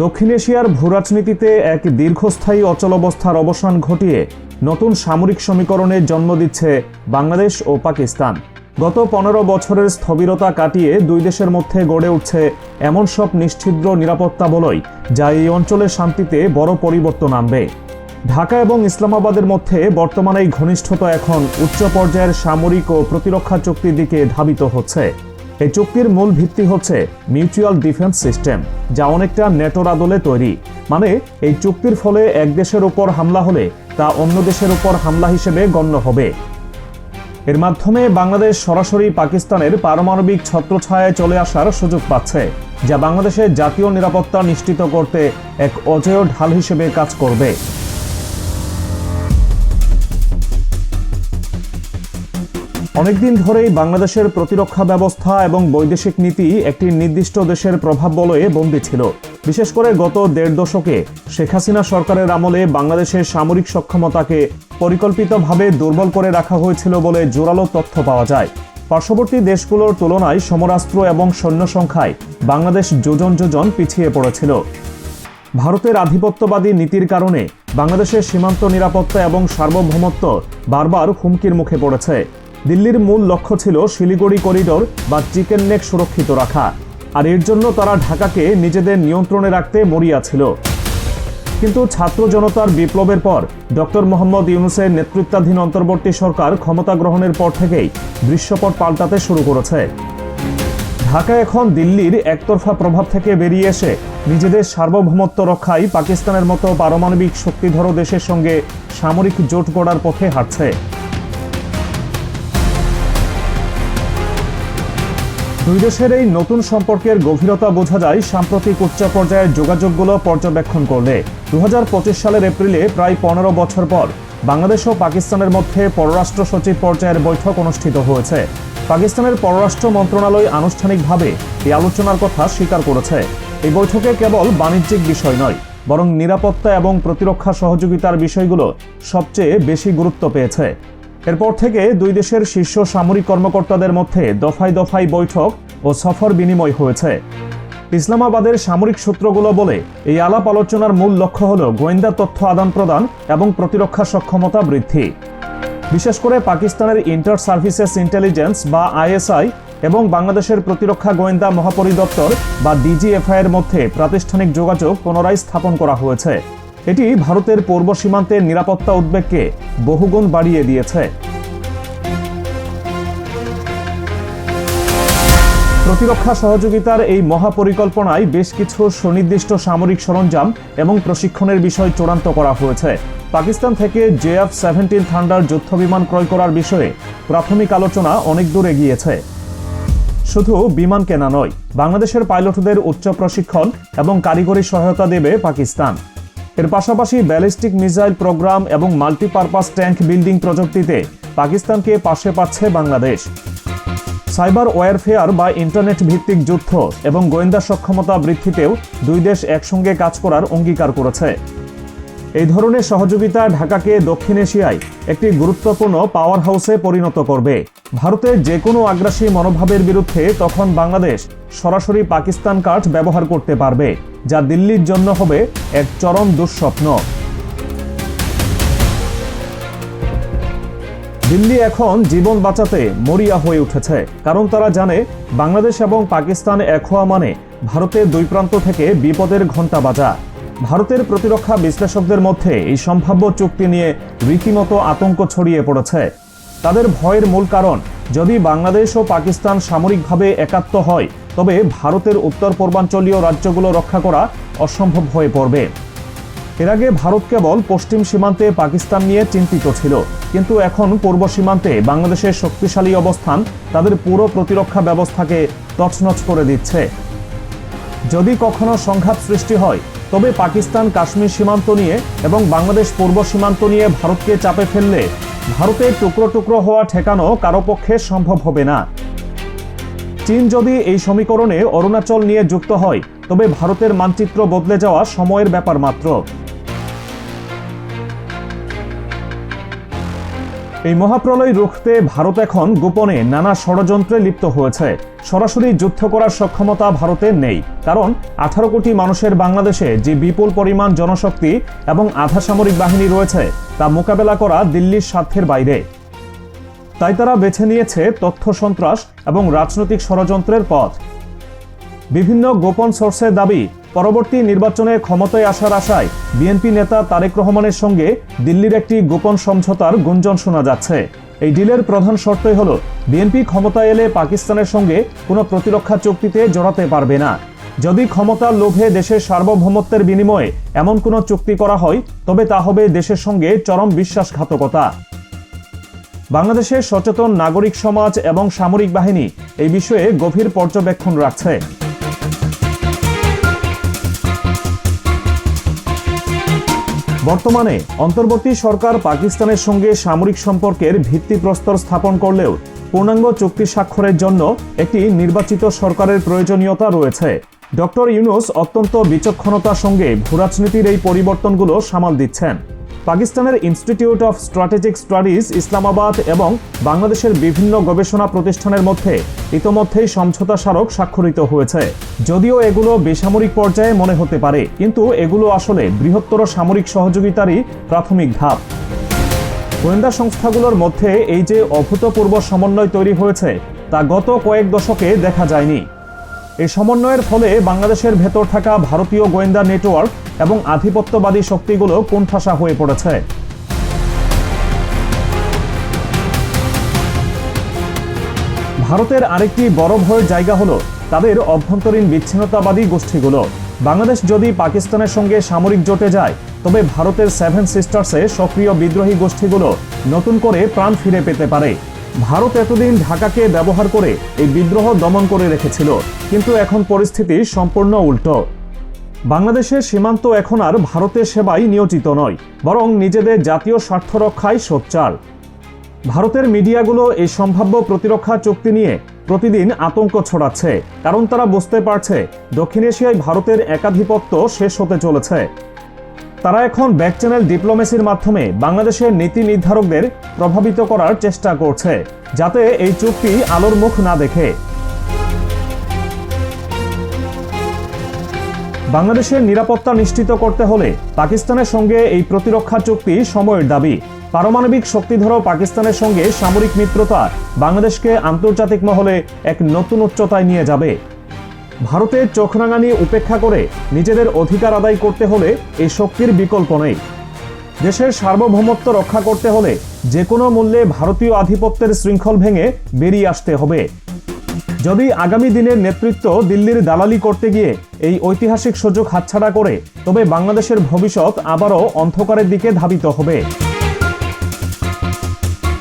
দক্ষিণ এশিয়ার ভূরাজনীতিতে এক দীর্ঘস্থায়ী অচলাবস্থার অবসান ঘটিয়ে নতুন সামরিক সমীকরণের জন্ম দিচ্ছে বাংলাদেশ ও পাকিস্তান। গত পনেরো বছরের স্থবিরতা কাটিয়ে দুই দেশের মধ্যে গড়ে উঠছে এমন সব নিশ্ছিদ্র নিরাপত্তা বলয় যা এই অঞ্চলের শান্তিতে বড় পরিবর্তন আনবে। ঢাকা এবং ইসলামাবাদের মধ্যে বর্তমানে এই ঘনিষ্ঠতা এখন উচ্চ পর্যায়ের সামরিক ও প্রতিরক্ষা চুক্তির দিকে ধাবিত হচ্ছে। এই চুক্তির মূল ভিত্তি হচ্ছে মিউচুয়াল ডিফেন্স সিস্টেম, যা অনেকটা নেটোর আদলে তৈরি। মানে এই চুক্তির ফলে এক দেশের উপর হামলা হলে তা অন্য দেশের উপর হামলা হিসেবে গণ্য হবে। এর মাধ্যমে বাংলাদেশ সরাসরি পাকিস্তানের পারমাণবিক ছত্রছায়ায় চলে আসার সুযোগ পাচ্ছে, যা বাংলাদেশের জাতীয় নিরাপত্তা নিশ্চিত করতে এক অজেয় ঢাল হিসেবে কাজ করবে। অনেকদিন ধরেই বাংলাদেশের প্রতিরক্ষা ব্যবস্থা এবং বৈদেশিক নীতি একটি নির্দিষ্ট দেশের প্রভাব বলয়ে বন্দী ছিল। বিশেষ করে গত দেড় দশকে শেখ হাসিনা সরকারের আমলে বাংলাদেশের সামরিক সক্ষমতাকে পরিকল্পিতভাবে দুর্বল করে রাখা হয়েছিল বলে জোরালো তথ্য পাওয়া যায়। পার্শ্ববর্তী দেশগুলোর তুলনায় সমরাস্ত্র এবং সৈন্য সংখ্যায় বাংলাদেশ যোজন যোজন পিছিয়ে পড়েছিল। ভারতের আধিপত্যবাদী নীতির কারণে বাংলাদেশের সীমান্ত নিরাপত্তা এবং সার্বভৌমত্ব বারবার হুমকির মুখে পড়েছে। দিল্লির মূল লক্ষ্য ছিল শিলিগুড়ি করিডোর বা চিকেন নেক সুরক্ষিত রাখা। আর এর জন্য তারা ঢাকাকে নিজেদের নিয়ন্ত্রণে রাখতে মরিয়া ছিল। কিন্তু ছাত্র জনতার বিপ্লবের পর ডক্টর মোহাম্মদ ইউনুসের নেতৃত্বাধীন অন্তর্বর্তী সরকার ক্ষমতা গ্রহণের পর থেকেই দৃশ্যপট পাল্টাতে শুরু করেছে। ঢাকা এখন দিল্লির একতরফা প্রভাব থেকে বেরিয়ে এসে নিজেদের সার্বভৌমত্ব রক্ষায় পাকিস্তানের মতো পারমাণবিক শক্তিধর দেশের সঙ্গে সামরিক জোট গড়ার পথে হাঁটছে। দুই দেশের এই নতুন সম্পর্কের গভীরতা বোঝা যায় সাম্প্রতিক উচ্চ পর্যায়ের যোগাযোগগুলো পর্যবেক্ষণ করলে। দু হাজার পঁচিশ সালের এপ্রিলে প্রায় পনেরো বছর পর বাংলাদেশ ও পাকিস্তানের মধ্যে পররাষ্ট্র সচিব পর্যায়ের বৈঠক অনুষ্ঠিত হয়েছে। পাকিস্তানের পররাষ্ট্র মন্ত্রণালয় আনুষ্ঠানিকভাবে এই আলোচনার কথা স্বীকার করেছে। এই বৈঠকে কেবল বাণিজ্যিক বিষয় নয়, বরং নিরাপত্তা এবং প্রতিরক্ষা সহযোগিতার বিষয়গুলো সবচেয়ে বেশি গুরুত্ব পেয়েছে। এরপর থেকে দুই দেশের শীর্ষ সামরিক কর্মকর্তাদের মধ্যে দফায় দফায় বৈঠক ও সফর বিনিময় হয়েছে। ইসলামাবাদের সামরিক সূত্রগুলো বলে, এই আলাপ আলোচনার মূল লক্ষ্য হল গোয়েন্দা তথ্য আদান প্রদান এবং প্রতিরক্ষা সক্ষমতা বৃদ্ধি। বিশেষ করে পাকিস্তানের ইন্টার সার্ভিসেস ইন্টেলিজেন্স বা আইএসআই এবং বাংলাদেশের প্রতিরক্ষা গোয়েন্দা মহাপরিদপ্তর বা ডিজিএফআই এর মধ্যে প্রাতিষ্ঠানিক যোগাযোগ পুনরায় স্থাপন করা হয়েছে। এটি ভারতের পূর্ব সীমান্তের নিরাপত্তা উদ্বেগকে বহুগুণ বাড়িয়ে দিয়েছে। প্রতিরক্ষা সহযোগিতার এই মহাপরিকল্পনায় বেশ কিছু সুনির্দিষ্ট সামরিক সরঞ্জাম এবং প্রশিক্ষণের বিষয় চূড়ান্ত করা হয়েছে। পাকিস্তান থেকে জেএফ সেভেন্টিন থান্ডার যুদ্ধবিমান ক্রয় করার বিষয়ে প্রাথমিক আলোচনা অনেক দূর এগিয়েছে। শুধু বিমান কেনা নয়, বাংলাদেশের পাইলটদের উচ্চ প্রশিক্ষণ এবং কারিগরি সহায়তা দেবে পাকিস্তান। এর পাশাপাশি ব্যালিস্টিক মিসাইল প্রোগ্রাম এবং মাল্টিপারপাস ট্যাঙ্ক বিল্ডিং প্রযুক্তিতে পাকিস্তানকে পাশে পাচ্ছে বাংলাদেশ। সাইবার ওয়ারফেয়ার বা ইন্টারনেট ভিত্তিক যুদ্ধ এবং গোয়েন্দা সক্ষমতা বৃদ্ধিতেও দুই দেশ একসঙ্গে কাজ করার অঙ্গীকার করেছে। এই ধরনের সহযোগিতা ঢাকাকে দক্ষিণ এশিয়ায় একটি গুরুত্বপূর্ণ পাওয়ার হাউসে পরিণত করবে। ভারতের যে কোনো আগ্রাসী মনোভাবের বিরুদ্ধে তখন বাংলাদেশ সরাসরি পাকিস্তান কার্ড ব্যবহার করতে পারবে, যা দিল্লির জন্য হবে এক চরম দুঃস্বপ্ন। দিল্লি এখন জীবন বাঁচাতে মরিয়া হয়ে উঠেছে, কারণ তারা জানে বাংলাদেশ এবং পাকিস্তান এক হওয়া মানে ভারতের দুই প্রান্ত থেকে বিপদের ঘণ্টা বাজা। ভারতের প্রতিরক্ষা বিশ্লেষকদের মধ্যে এই সম্ভাব্য চুক্তি নিয়ে রীতিমতো আতঙ্ক ছড়িয়ে পড়েছে। তাদের ভয়ের মূল কারণ, যদি বাংলাদেশ ও পাকিস্তান সামরিকভাবে একাত্ম হয়, তবে ভারতের উত্তর পূর্বাঞ্চলীয় রাজ্যগুলো রক্ষা করা অসম্ভব হয়ে পড়বে। এর আগে ভারত কেবল পশ্চিম সীমান্তে পাকিস্তান নিয়ে চিন্তিত ছিল, কিন্তু এখন পূর্ব সীমান্তে বাংলাদেশের শক্তিশালী অবস্থান তাদের পুরো প্রতিরক্ষা ব্যবস্থাকে তছনছ করে দিচ্ছে। যদি কখনো সংঘাত সৃষ্টি হয় তবে পাকিস্তান কাশ্মীর সীমান্ত নিয়ে এবং বাংলাদেশ পূর্ব সীমান্ত নিয়ে ভারতকে চাপে ফেললে ভারতে টুকরো টুকরো হওয়া ঠেকানো কারও পক্ষে সম্ভব হবে না। চীন যদি এই সমীকরণে অরুণাচল নিয়ে যুক্ত হয়, তবে ভারতের মানচিত্র বদলে যাওয়া সময়ের ব্যাপার মাত্র। এই মহাপ্রলয় রুখতে ভারত এখন গোপনে নানা ষড়যন্ত্রে লিপ্ত হয়েছে। সরাসরি যুদ্ধ করার সক্ষমতা ভারতের নেই। কারণ আঠারো কোটি মানুষের বাংলাদেশে যে বিপুল পরিমাণ জনশক্তি এবং আধা সামরিক বাহিনী রয়েছে, তা মোকাবেলা করা দিল্লির স্বার্থের বাইরে। তাই তারা বেছে নিয়েছে তথ্য সন্ত্রাস এবং রাজনৈতিক ষড়যন্ত্রের পথ। বিভিন্ন গোপন সোর্সের দাবি পরবর্তী নির্বাচনে ক্ষমতায় আসার আশায় বিএনপি নেতা তারেক রহমানের সঙ্গে দিল্লির একটি গোপন সমঝোতার গুঞ্জন শোনা যাচ্ছে। এই ডিলের প্রধান শর্তই হল, বিএনপি ক্ষমতায় এলে পাকিস্তানের সঙ্গে কোনো প্রতিরক্ষা চুক্তিতে জড়াতে পারবে না। যদি ক্ষমতার লোভে দেশের সার্বভৌমত্বের বিনিময়ে এমন কোনো চুক্তি করা হয়, তবে তা হবে দেশের সঙ্গে চরম বিশ্বাসঘাতকতা। বাংলাদেশের সচেতন নাগরিক সমাজ এবং সামরিক বাহিনী এই বিষয়ে গভীর পর্যবেক্ষণ রাখছে। বর্তমানে অন্তর্বর্তী সরকার পাকিস্তানের সঙ্গে সামরিক সম্পর্কের ভিত্তিপ্রস্তর স্থাপন করলেও পূর্ণাঙ্গ চুক্তি স্বাক্ষরের জন্য একটি নির্বাচিত সরকারের প্রয়োজনীয়তা রয়েছে। ডক্টর ইউনুস অত্যন্ত বিচক্ষণতার সঙ্গে ভূরাজনীতির এই পরিবর্তনগুলো সামাল দিচ্ছেন। পাকিস্তানের institute of strategic studies Islamabad এবং বাংলাদেশের বিভিন্ন গবেষণা প্রতিষ্ঠানের মধ্যে ইতোমধ্যেই সমঝোতা স্মারক স্বাক্ষরিত হয়েছে। যদিও এগুলো বেসামরিক পর্যায়ে মনে হতে পারে, কিন্তু এগুলো আসলে বৃহত্তর সামরিক সহযোগিতারই প্রাথমিক ধাপ। গোয়েন্দা সংস্থাগুলোর মধ্যে এই যে অভূতপূর্ব সমন্বয় তৈরি হয়েছে, তা গত কয়েক দশকে দেখা যায়নি। এই সমন্বয়ের ফলে বাংলাদেশের ভেতর থাকা ভারতীয় গোয়েন্দা নেটওয়ার্ক এবং আধিপত্যবাদী শক্তিগুলো কোণঠাসা হয়ে পড়েছে। ভারতের আরেকটি বড় ভয়ের জায়গা হলো তাদের অভ্যন্তরীণ বিচ্ছিন্নতাবাদী গোষ্ঠীগুলো। বাংলাদেশ যদি পাকিস্তানের সঙ্গে সামরিক জোটে যায়, তবে ভারতের সেভেন সিস্টার্সে সক্রিয় বিদ্রোহী গোষ্ঠীগুলো নতুন করে প্রাণ ফিরে পেতে পারে। ভারত এতদিন ঢাকাকে ব্যবহার করে এই বিদ্রোহ দমন করে রেখেছিল, কিন্তু এখন পরিস্থিতি সম্পূর্ণ উল্টো। বাংলাদেশের সীমান্ত এখন আর ভারতের সেবায় নিয়োজিত নয়, বরং নিজেদের জাতীয় স্বার্থ রক্ষায় সোচ্চার। ভারতের মিডিয়াগুলো এই সম্ভাব্য প্রতিরক্ষা চুক্তি নিয়ে প্রতিদিন আতঙ্ক ছড়াচ্ছে, কারণ তারা বুঝতে পারছে দক্ষিণ এশিয়ায় ভারতের একাধিপত্য শেষ হতে চলেছে। তারা এখন ব্যাক চ্যানেল ডিপ্লোমেসির মাধ্যমে বাংলাদেশের নীতি নির্ধারকদের প্রভাবিত করার চেষ্টা করছে, যাতে এই চুক্তি আলোর মুখ না দেখে। বাংলাদেশের নিরাপত্তা নিশ্চিত করতে হলে পাকিস্তানের সঙ্গে এই প্রতিরক্ষা চুক্তি সময়ের দাবি। পারমাণবিক শক্তিধর পাকিস্তানের সঙ্গে সামরিক মিত্রতা বাংলাদেশকে আন্তর্জাতিক মহলে এক নতুন উচ্চতায় নিয়ে যাবে। ভারতের চোখ রাঙানি উপেক্ষা করে নিজেদের অধিকার আদায় করতে হলে এই শক্তির বিকল্প নেই। দেশের সার্বভৌমত্ব রক্ষা করতে হলে যে কোনো মূল্যে ভারতীয় আধিপত্যের শৃঙ্খল ভেঙে বেরিয়ে আসতে হবে। যদি আগামী দিনের নেতৃত্ব দিল্লির দালালি করতে গিয়ে এই ঐতিহাসিক সুযোগ হাতছাড়া করে, তবে বাংলাদেশের ভবিষ্যৎ আবারও অন্ধকারের দিকে ধাবিত হবে।